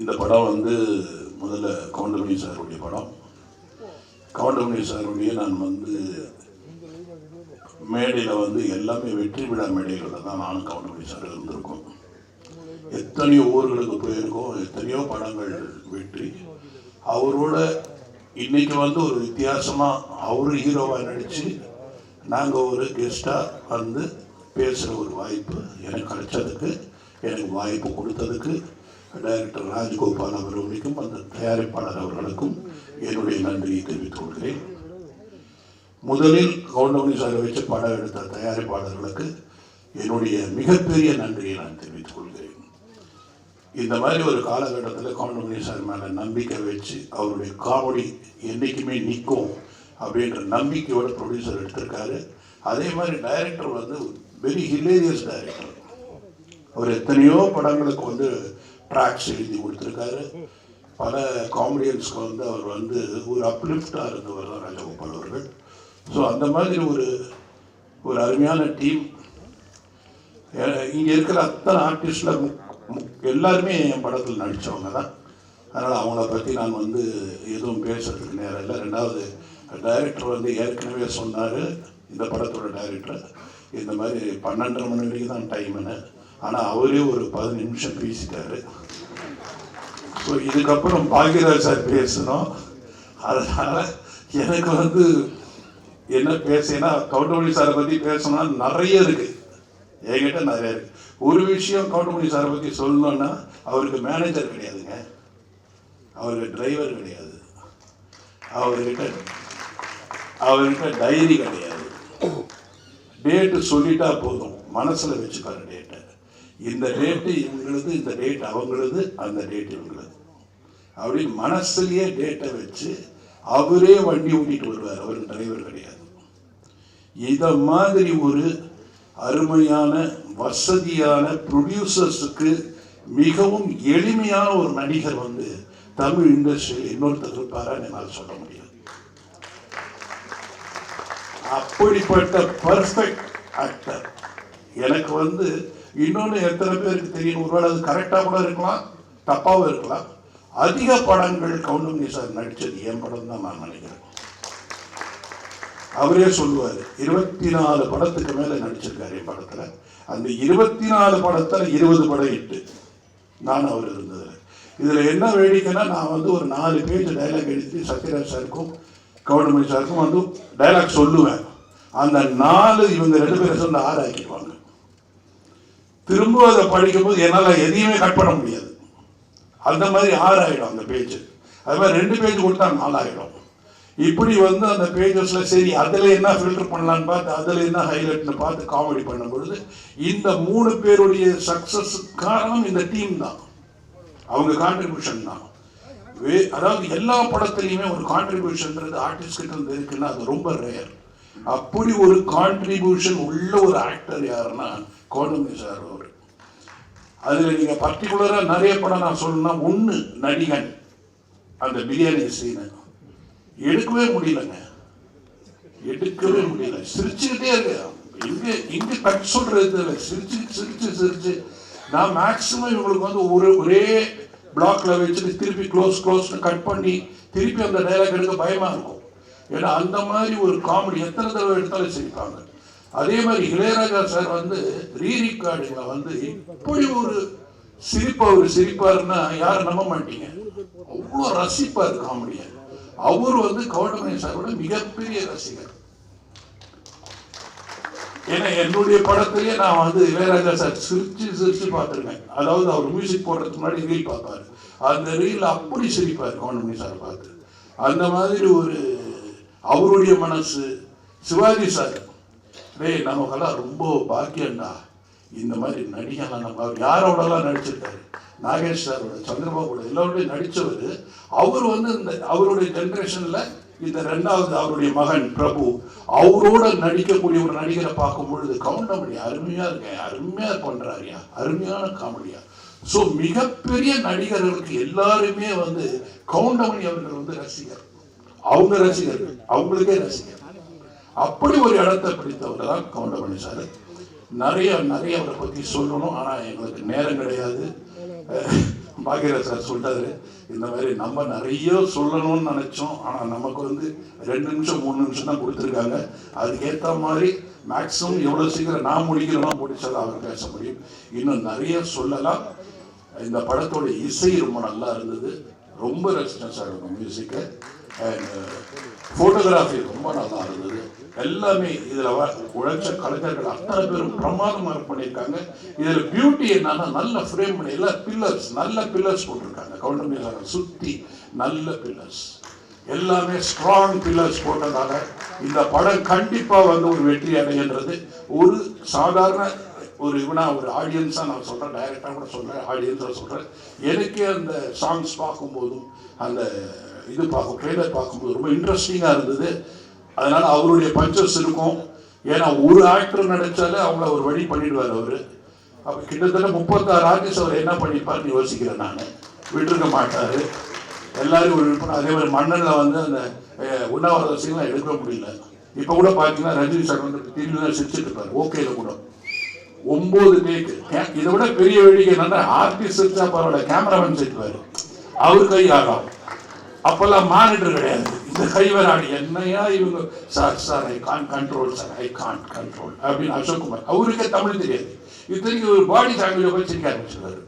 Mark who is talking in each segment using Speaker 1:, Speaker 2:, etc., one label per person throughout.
Speaker 1: இந்த படம் வந்து முதல்ல கவுண்டமணி சாருடைய படம். கவுண்டமணி சாருடைய நான் வந்து மேடையில் வந்து எல்லாமே வெற்றி விழா மேடைகளில் தான் நானும் கவுண்டமணி சார் இருந்திருக்கோம். எத்தனையோ ஊர்களுக்கு போயிருக்கோம் எத்தனையோ படங்கள் வெற்றி. அவரோட இன்னைக்கு வந்து ஒரு வித்தியாசமாக அவர் ஹீரோவாக நடித்து நாங்கள் ஒரு கெஸ்ட்டாக வந்து பேசுகிற ஒரு வாய்ப்பு எனக்கு கிடைச்சதுக்கு எனக்கு வாய்ப்பு கொடுத்ததுக்கு டைரக்டர் ராஜ்கோபால் அவர்களுக்கும் அந்த தயாரிப்பாளர் அவர்களுக்கும் என்னுடைய நன்றியை தெரிவித்துக் கொள்கிறேன். முதலில் கவுண்டமணி சார் வச்சு படம் எடுத்த தயாரிப்பாளர்களுக்கு என்னுடைய மிகப்பெரிய நன்றியை நான் தெரிவித்துக் கொள்கிறேன். இந்த மாதிரி ஒரு காலகட்டத்தில் கவுண்டமணி சார் மேலே நம்பிக்கை வச்சு அவருடைய காமெடி என்றைக்குமே நிற்கும் அப்படின்ற நம்பிக்கையோட ப்ரொடியூசர் எடுத்திருக்காரு. அதே மாதிரி டைரக்டர் வந்து வெரி ஹிலேரியஸ் டைரக்டர் அவர் எத்தனையோ படங்களுக்கு வந்து ட்ராக்ஸ் எழுதி கொடுத்துருக்காரு. பல காமெடியன்ஸ்க்கு வந்து அவர் வந்து ஒரு அப்லிஃப்டாக இருந்தவர் தான் ராஜகோபால் அவர்கள். ஸோ அந்த மாதிரி ஒரு ஒரு அருமையான டீம் இங்கே இருக்கிற அத்தனை ஆர்டிஸ்டில் எல்லாருமே என் படத்தில் நடித்தவங்க தான். அதனால் அவங்கள பற்றி நான் வந்து எதுவும் பேசுறதுக்கு நேரம் இல்லை. ரெண்டாவது டைரக்டர் வந்து ஏற்கனவே சொன்னார் இந்த படத்தோட டைரக்டர் இந்த மாதிரி பன்னெண்டரை மணி வரைக்கும் தான் டைமுன்னு ஆனால் அவரே ஒரு பதினஞ்சு நிமிஷம் பேசிட்டாரு. ஸோ இதுக்கப்புறம் பாக்யராஜ் சார் பேசணும். அதனால் எனக்கு வந்து என்ன பேசினா கவுண்டமணி சாரை பற்றி பேசணும்னா நிறைய இருக்குது என்கிட்ட நிறைய இருக்கு. ஒரு விஷயம் கவுண்டமணி சாரை பற்றி சொல்லணும்னா அவருக்கு மேனேஜர் கிடையாதுங்க. அவருக்கு டிரைவர் கிடையாது. அவர்கிட்ட அவர்கிட்ட டைரி கிடையாது. டேட்டு சொல்லிட்டா போதும். மனசில் வச்சுப்பாரு டேட்டு இந்த டேட்டு இவங்களது இந்த டேட் அவங்களது அந்த டேட் இவங்களது. அப்படி மனசுலயே டேட்டை வச்சு அவரே வண்டி ஓட்டிட்டு வருவார். அவர் டிரைவர் கிடையாது. இத மாதிரி ஒரு அருமையான வசதியான ப்ரொடியூசர்ஸுக்கு மிகவும் எளிமையான ஒரு நடிகர் வந்து தமிழ் இண்டஸ்ட்ரியில் இன்னொருத்தர் இருப்பாரான்னு என்னால் சொல்ல முடியாது. அப்படிப்பட்ட பர்ஃபெக்ட் ஆக்டர் எனக்கு வந்து இன்னொன்று எத்தனை பேருக்கு தெரியும்? ஒருவேளை அது கரெக்டாக கூட இருக்கலாம் தப்பாகவும் இருக்கலாம். அதிக படங்கள் கவுண்டமணி சார் நடித்தது என் படம் தான் நான் நினைக்கிறேன். அவரே சொல்லுவார் இருபத்தி நாலு படத்துக்கு மேலே நடிச்சிருக்காரு என் படத்தில். அந்த இருபத்தி நாலு படத்தில் இருபது படம் இட்டு நான் அவர் இருந்ததில். இதில் என்ன வேடிக்கைன்னா நான் வந்து ஒரு நாலு பேஜ் டைலாக் எழுதி சத்யராஜ் சாருக்கும் கவுண்டமணி சாருக்கும் வந்து டைலாக் சொல்லுவேன். அந்த நாலு இவங்க ரெண்டு பேரும் சொன்ன ஆறாக்கிடுவாங்க திரும்ப அதை படிக்கும்போது என்னால் எதையுமே கட் பண்ண முடியாது. அந்த மாதிரி ஆறாயிடும் ஆகிடும் அந்த பேஜ் அது மாதிரி ரெண்டு பேஜ் கொடுத்தா நாலாயிடும். இப்படி வந்து அந்த பேஜஸில் சரி அதில் என்ன ஃபில்டர் பண்ணலான்னு பார்த்து அதில் என்ன ஹைலைட்னு பார்த்து காமெடி பண்ணும் பொழுது இந்த மூணு பேருடைய சக்ஸஸ் காரணம் இந்த டீம் தான். அவங்க கான்ட்ரிபியூஷன் தான். வே அதாவது எல்லா படத்துலையுமே ஒரு கான்ட்ரிபியூஷன்ன்றது ஆர்டிஸ்ட் கிட்ட இருந்து இருக்குன்னா அது ரொம்ப ரேர் அப்படி ஒரு கான்ட்ரிபியூஷன் உள்ள ஒரு ஆக்டர் யாருன்னா கோடமி சார் அவர். அதில் நீங்கள் பர்டிகுலராக நிறைய படம் நான் சொல்லணும்னா ஒன்று நடிகன். அந்த பிரியாணி செய்யணும் எடுக்கவே முடியலங்க. எடுக்கவே முடியல. சிரிச்சுக்கிட்டே இருக்கு. எங்க எங்க கட் சொல்றது இல்லை சிரிச்சு சிரிச்சு சிரிச்சு. நான் மேக்சிமம் இவங்களுக்கு வந்து ஒரு ஒரே பிளாக்ல வச்சுட்டு திருப்பி க்ளோஸ் க்ளோஸ்னு கட் பண்ணி திருப்பி அந்த டைலாக் எடுக்க பயமா இருக்கும். ஏன்னா அந்த மாதிரி ஒரு காமெடி எத்தனை தடவை எடுத்தாலும் சிரிப்பாங்க. அதே மாதிரி இளையராஜா சார் வந்து ரீ ரெக்கார்டிங்ல வந்து இப்படி ஒரு சிரிப்பா ஒரு சிரிப்பாருன்னா யாரும் நம்ப மாட்டீங்க? அவ்வளோ ரசிப்பார் காமெடியை. அவர் வந்து கவுண்டமணி சாரோட மிகப்பெரிய ரசிகர். ஏன்னா என்னுடைய படத்திலேயே நான் வந்து இளையராஜா சார் சிரிச்சு சிரிச்சு பார்த்துருக்கேன். அதாவது அவர் மியூசிக் போடுறதுக்கு முன்னாடி ரீல் பார்ப்பாரு. அந்த ரீல் அப்படி சிரிப்பார் கவுண்டமணி சார் பார்த்து. அந்த மாதிரி ஒரு அவருடைய மனசு சிவாஜி சார் டேய் நமக்கெல்லாம் ரொம்ப பாக்கியம்டா. இந்த மாதிரி நடிகெல்லாம் நம்ம அவர் யாரோடலாம் நடிச்சிருக்காரு? நாகேஷ் சாரோட சந்திரபாபுட எல்லாரோடையும் நடித்தவர் அவர் வந்து இந்த அவருடைய ஜென்ரேஷனில் இந்த ரெண்டாவது அவருடைய மகன் பிரபு. அவரோட நடிக்கக்கூடிய ஒரு நடிகரை பார்க்கும் பொழுது கவுண்டமணி அருமையாக இருக்கேன் அருமையாக பண்ணுறாருயா அருமையான காமெடியா. ஸோ மிகப்பெரிய நடிகர்களுக்கு எல்லாருமே வந்து கவுண்டமணி அவர்கள் வந்து ரசிகர். அவங்க ரசிகர்கள். அவங்களுக்கே ரசிகர். அப்படி ஒரு இடத்தை பிடித்தவர் தான் கவுண்டமணி சார் நிறைய நிறைய அவரை பற்றி சொல்லணும் ஆனால் எங்களுக்கு நேரம் கிடையாது. பாக்யராஜ் சார் சொல்றாரு இந்த மாதிரி நம்ம நிறைய சொல்லணும்னு நினைச்சோம் ஆனால் நமக்கு வந்து ரெண்டு நிமிஷம் மூணு நிமிஷம் தான் கொடுத்துருக்காங்க. அதுக்கேற்ற மாதிரி மேக்ஸிமம் எவ்வளோ சீக்கிரம் நான் முடிக்கிறேனோ முடிச்சாதான் அவர் பேச முடியும். இன்னும் நிறைய சொல்லலாம். இந்த படத்தோட இசை ரொம்ப நல்லா இருந்தது. ரொம்ப ரசிச்சேன் சார் இருக்கும் மியூசிக்கை அண்ட் ஃபோட்டோகிராஃபி ரொம்ப நல்லா இருந்தது. எல்லாமே இதில் உழைச்ச கலைஞர்கள் அத்தனை பேரும் பிரமாதமாக பண்ணியிருக்காங்க. இதில் பியூட்டி என்னன்னா நல்ல ஃப்ரேம் பண்ணி எல்லா பில்லர்ஸ் நல்ல பில்லர்ஸ் போட்டிருக்காங்க. கவுண்டர் சுற்றி நல்ல பில்லர்ஸ் எல்லாமே ஸ்ட்ராங் பில்லர்ஸ் போட்டதால இந்த படம் கண்டிப்பாக வந்து ஒரு வெற்றி அடைகின்றது ஒரு சாதாரண ஒரு இவனா ஒரு ஆடியன்ஸாக நான் சொல்கிறேன் டைரக்டாக கூட சொல்கிறேன் ஆடியன்ஸாக சொல்கிறேன் எனக்கே அந்த சாங்ஸ் பார்க்கும்போதும் அந்த இது பார்க்கும் ட்ரெய்லர் பார்க்கும்போது ரொம்ப இன்ட்ரெஸ்டிங்காக இருந்தது. அதனால் அவருடைய பஞ்சஸ் இருக்கும். ஏன்னா ஒரு ஆக்டர் நடிச்சாலே அவங்கள ஒரு வழி பண்ணிடுவார் அவர். அப்போ கிட்டத்தட்ட முப்பத்தாறு ஆர்டிஸ்ட் அவர் என்ன பண்ணிப்பார்னு யோசிக்கிறேன் நான். விட்டுருக்க மாட்டார். எல்லாரும் ஒரு விருப்பம். அதே மாதிரி மன்னனில் வந்து அந்த உண்ணாவிரத சீன்லாம் எடுக்க முடியல. இப்போ கூட பார்த்தீங்கன்னா ரஜினி சார் வந்து திரும்பி தான் இருப்பார். ஓகேல கூட. ஒம்பது டேக்கு இதை விட பெரிய வேடிக்கை என்னன்னா ஆர்டிஸ்ட் சிரிச்சா பரவாயில்ல கேமராமேன் சேர்த்துவார் அவர் கை ஆகும் அப்பெல்லாம் மானிட்டர் கிடையாது. இந்த கைவராடி என்னையா இவங்க? Sir sir I can't control sir I can't control அப்படின்னு அசோக்குமார். அவருக்கே தமிழ் தெரியாது. இத்தனைக்கு ஒரு பாடி லாங்குவேஜ் போய் சிரிக்க ஆரம்பிச்சிருக்காரு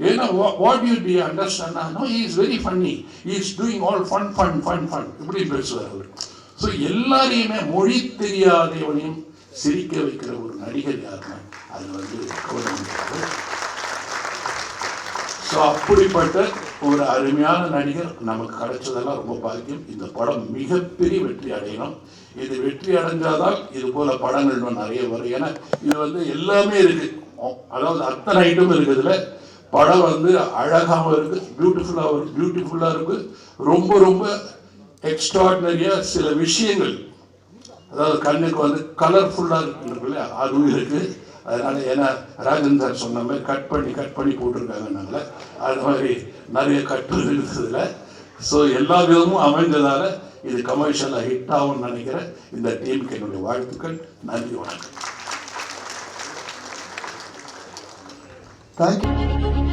Speaker 1: ஏன்னா what you D understand no is very funny is doing all fun fun fun fun இப்படி பேசுவார் அவர். ஸோ எல்லாரையுமே மொழி தெரியாதவனையும் சிரிக்க வைக்கிற ஒரு நடிகர் யாருன்னா அது வந்து கௌதம். ஸோ அப்படிப்பட்ட ஒரு அருமையான நடிகர் நமக்கு கிடைச்சதெல்லாம் ரொம்ப பாக்கியம். இந்த படம் மிகப்பெரிய வெற்றி அடையணும். இது வெற்றி அடைஞ்சாதான் இது போல படங்கள் இன்னும் நிறைய வரும். ஏன்னா இது வந்து எல்லாமே இருக்கு. அதாவது அத்தனை ஐட்டம் இருக்குதுல. படம் வந்து அழகாகவும் இருக்கு பியூட்டிஃபுல்லாகவும் இருக்கு பியூட்டிஃபுல்லாக இருக்கு. ரொம்ப ரொம்ப எக்ஸ்ட்ராடினரியாக சில விஷயங்கள். அதாவது கண்ணுக்கு வந்து கலர்ஃபுல்லாக இருக்குல்ல அதுவும் இருக்குது அதனால ஏன்னா ராஜன் சார் சொன்ன மாதிரி கட் பண்ணி கட் பண்ணி போட்டிருக்காங்கனால அது மாதிரி நிறைய கட்டுகள் இருந்ததில் ஸோ எல்லா விதமும் அமைந்ததால் இது கமர்ஷியலாக ஹிட் ஆகும்னு நினைக்கிறேன். இந்த டீமுக்கு என்னுடைய வாழ்த்துக்கள். நன்றி வணக்கம்.
Speaker 2: தேங்க்யூ